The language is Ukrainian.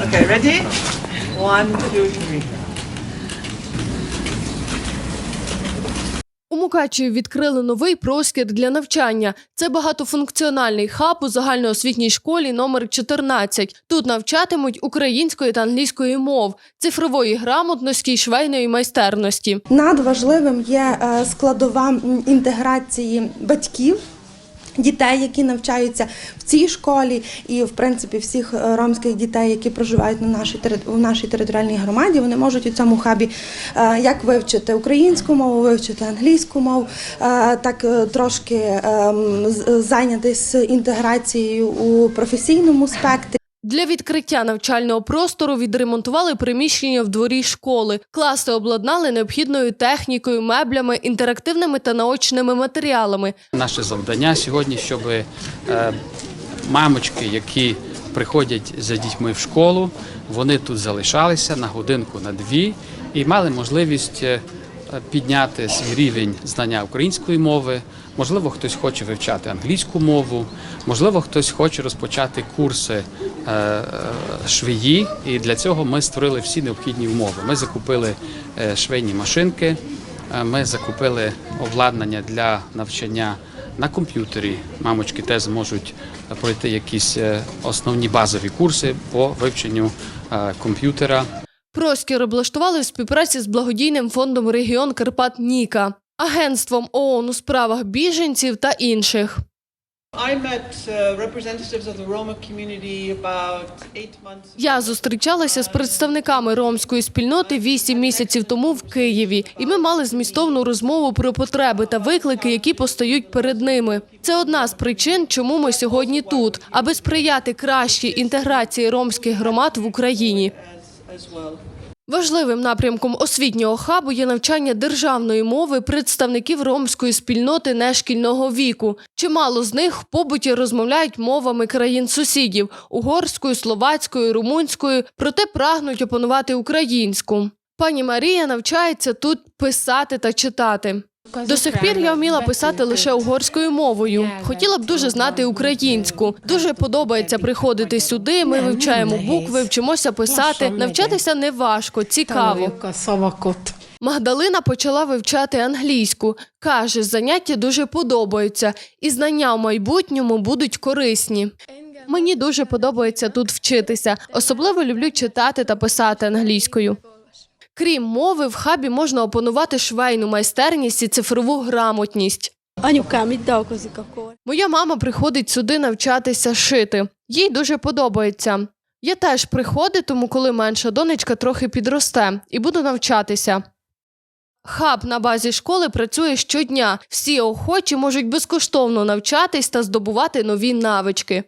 Okay, ready? One, two, three. У Мукачеві відкрили новий простір для навчання. Це багатофункціональний хаб у загальноосвітній школі номер 14. Тут навчатимуть української та англійської мов, цифрової грамотності й швейної майстерності. Надважливим є е, складова інтеграції батьків. Дітей, які навчаються в цій школі, і в принципі всіх е, ромських дітей, які проживають на нашій в нашій територіальній громаді, вони можуть у цьому хабі е, як вивчити українську мову, вивчити англійську мову, е, так трошки ем, зайнятися інтеграцією у професійному спектрі. Для відкриття навчального простору відремонтували приміщення в дворі школи. Класи обладнали необхідною технікою, меблями, інтерактивними та наочними матеріалами. Наше завдання сьогодні, щоб е, мамочки, які приходять за дітьми в школу, вони тут залишалися на годинку, на дві і мали можливість е, підняти свій рівень знання української мови. Можливо, хтось хоче вивчати англійську мову, можливо, хтось хоче розпочати курси е, е, і для цього ми створили всі необхідні умови. Ми закупили е, швейні машинки. Е, Ми закупили обладнання для навчання на комп'ютері. Мамочки теж зможуть е, пройти якісь е, основні базові курси по вивченню е, комп'ютера. Простір облаштували в співпраці з благодійним фондом регіон Карпат Ніка, агентством ООН у справах біженців та інших. Uh. Я зустрічалася з представниками ромської спільноти вісім місяців тому в Києві, і ми мали змістовну розмову про потреби та виклики, які постають перед ними. Це одна з причин, чому ми сьогодні тут, аби сприяти кращій інтеграції ромських громад в Україні. Важливим напрямком освітнього хабу є навчання державної мови представників ромської спільноти нешкільного віку. Чимало з них в побуті розмовляють мовами країн сусідів угорською, словацькою, румунською, проте прагнуть опанувати українську. Пані Марія навчається тут писати та читати. До сих пір я вміла писати лише угорською мовою. Хотіла б дуже знати українську. Дуже подобається приходити сюди. Ми вивчаємо букви, вчимося писати. Навчатися не важко, цікаво. Магдалина почала вивчати англійську. Каже, заняття дуже подобаються, і знання в майбутньому будуть корисні. Мені дуже подобається тут вчитися. Особливо люблю читати та писати англійською. Крім мови, в хабі можна опанувати швейну майстерність і цифрову грамотність. Моя мама приходить сюди навчатися шити. Їй дуже подобається. Я теж приходитиму, коли менша донечка трохи підросте, і буду навчатися. Хаб на базі школи працює щодня. Всі охочі можуть безкоштовно навчатись та здобувати нові навички.